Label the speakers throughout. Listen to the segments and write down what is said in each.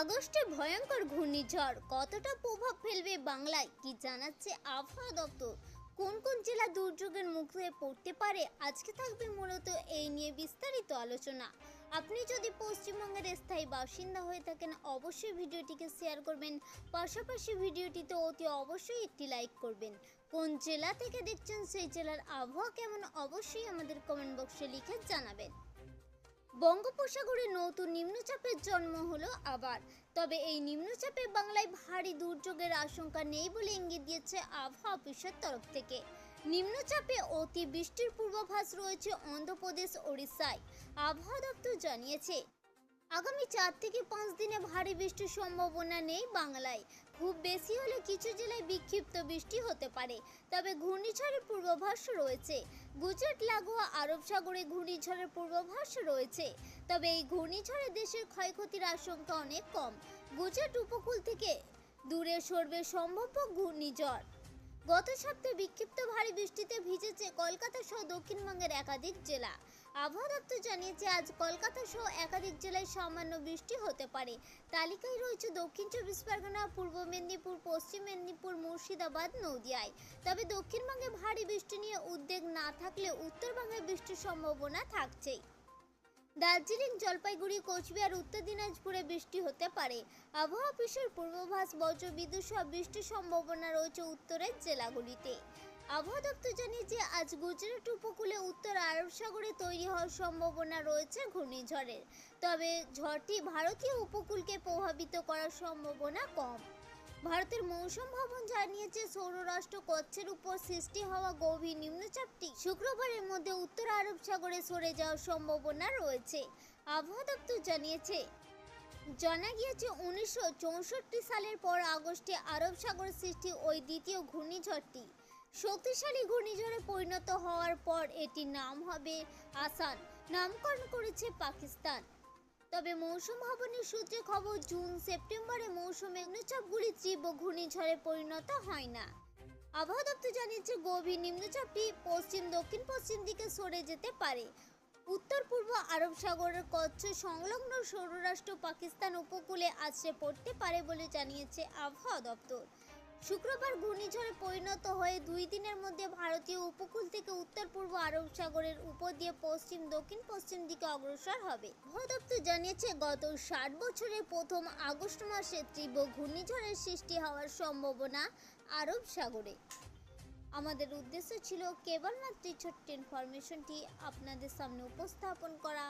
Speaker 1: আগস্টে ভয়ঙ্কর ঘূর্ণিঝড়। কতটা প্রভাব ফেলবে বাংলায় কি জানাচ্ছে আবহাওয়া দপ্তর? কোন কোন জেলা দুর্যোগের মুখে পড়তে পারে? আজকে থাকবে মূলত এই নিয়ে বিস্তারিত আলোচনা। আপনি যদি পশ্চিমবঙ্গের স্থায়ী বাসিন্দা হয়ে থাকেন, অবশ্যই ভিডিওটিকে শেয়ার করবেন। পাশাপাশি ভিডিওটিতে অতি অবশ্যই একটি লাইক করবেন। কোন জেলা থেকে দেখছেন সেই জেলার আবহাওয়া কেমন, অবশ্যই আমাদের কমেন্ট বক্সে লিখে জানাবেন। বঙ্গোপসাগরে নতুন নিম্নচাপের জন্ম হলো আবার। তবে এই নিম্নচাপে বাংলায় ভারী দুর্যোগের আশঙ্কা নেই বলে ইঙ্গিত দিয়েছে আবহাওয়া অফিসের তরফ থেকে। নিম্নচাপে অতি বৃষ্টির পূর্বাভাস রয়েছে অন্ধ্রপ্রদেশ, ওড়িশায়। আবহাওয়া দপ্তর জানিয়েছে আগামী চার থেকে পাঁচ দিনে ভারী বৃষ্টির সম্ভাবনা নেই বাংলায়। খুব বেশি হলে কিছু জেলায় বিক্ষিপ্ত বৃষ্টি হতে পারে, তবে ঘূর্ণিঝড়ের পূর্বাভাস রয়েছে। গুজরাট, লাগোয়া, আরব সাগরে ঘূর্ণিঝড়ের পূর্বাভাস রয়েছে, তবে এই ঘূর্ণিঝড়ে দেশের ক্ষয়ক্ষতির আশঙ্কা অনেক কম। গুজরাট উপকূল থেকে দূরে সরবে সম্ভাব্য ঘূর্ণিঝড়। গত সপ্তাহে বিক্ষিপ্ত ভারী বৃষ্টিতে ভিজেছে কলকাতা সহ দক্ষিণবঙ্গের একাধিক জেলা। আবহাওয়া দপ্তর জানিয়েছে, আজ কলকাতা সহ একাধিক জেলায় সামান্য বৃষ্টি হতে পারে। তালিকায় রয়েছে দক্ষিণ চব্বিশ পরগনা, পূর্ব মেদিনীপুর, পশ্চিম মেদিনীপুর, মুর্শিদাবাদ, নদিয়ায়। তবে দক্ষিণবঙ্গে ভারী বৃষ্টি নিয়ে উদ্বেগ না থাকলে উত্তরবঙ্গে বৃষ্টির সম্ভাবনা থাকছেই। দার্জিলিং, জলপাইগুড়ি, কোচবিহার, উত্তর দিনাজপুরে বৃষ্টি হতে পারে। আবহাওয়া অফিসের পূর্বাভাস, বজ্রবিদ্যুৎ সহ বৃষ্টির সম্ভাবনা রয়েছে উত্তরের জেলাগুলিতে। আবহাওয়া দপ্তর জানিয়েছে আজ গুজরাট উপকূলে উত্তর আরব সাগরে তৈরি হওয়ার সম্ভাবনা রয়েছে ঘূর্ণিঝড়ের তবে ঝড়টি ভারতীয় উপকূলকে প্রভাবিত করার সম্ভাবনা কম। ভারতের মৌসুম ভবন জানিয়েছে, সৌররাষ্ট্র কচ্ছের উপর সৃষ্টি হওয়া গভীর নিম্নচাপটি শুক্রবারের মধ্যে উত্তর আরব সাগরে সরে যাওয়ার সম্ভাবনা রয়েছে। আবহাওয়া দপ্তর জানিয়েছে, জানা গিয়েছে উনিশশো চৌষট্টি সালের পর আগস্টে আরব সাগরে সৃষ্টি ওই দ্বিতীয় ঘূর্ণিঝড়টি। শক্তিশালী ঘূর্ণিঝড়ে পরিণত হওয়ার পর এটির নাম হবে আসান। নামকরণ করেছে পাকিস্তান। তবে মৌসুম ভবনের সূত্রে খবর, জুন, সেপ্টেম্বরে মৌসুমে নিম্নচাপগুলি তীব্র ঘূর্ণিঝড়ে পরিণত হয় না। আবহাওয়া দপ্তর জানিয়েছে, গভীর নিম্নচাপটি পশ্চিম, দক্ষিণ, পশ্চিম দিকে সরে যেতে পারে। উত্তর, পূর্ব আরব সাগরের কচ্ছ সংলগ্ন সৌররাষ্ট্র পাকিস্তান উপকূলে আছড়ে পড়তে পারে বলে জানিয়েছে আবহাওয়া দপ্তর। শুক্রবার ঘূর্ণিঝড়ে পরিণত হয়ে দুই দিনের মধ্যে ভারতীয় উপকূল থেকে উত্তর পূর্ব আরব সাগরের উপর দিয়ে পশ্চিম, দক্ষিণ, পশ্চিম দিকে অগ্রসর হবে। আবহাওয়া দপ্তর জানিয়েছে, গত ষাট বছরের প্রথম আগস্ট মাসে তীব্র ঘূর্ণিঝড়ের সৃষ্টি হওয়ার সম্ভাবনা আরব সাগরে। আমাদের উদ্দেশ্য ছিল কেবলমাত্র ছোট্ট ইনফরমেশনটি আপনাদের সামনে উপস্থাপন করা।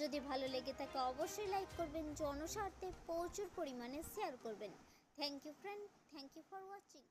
Speaker 1: যদি ভালো লেগে থাকে, অবশ্যই লাইক করবেন, জনস্বার্থে প্রচুর পরিমাণে শেয়ার করবেন। Thank you friend. Thank you for watching.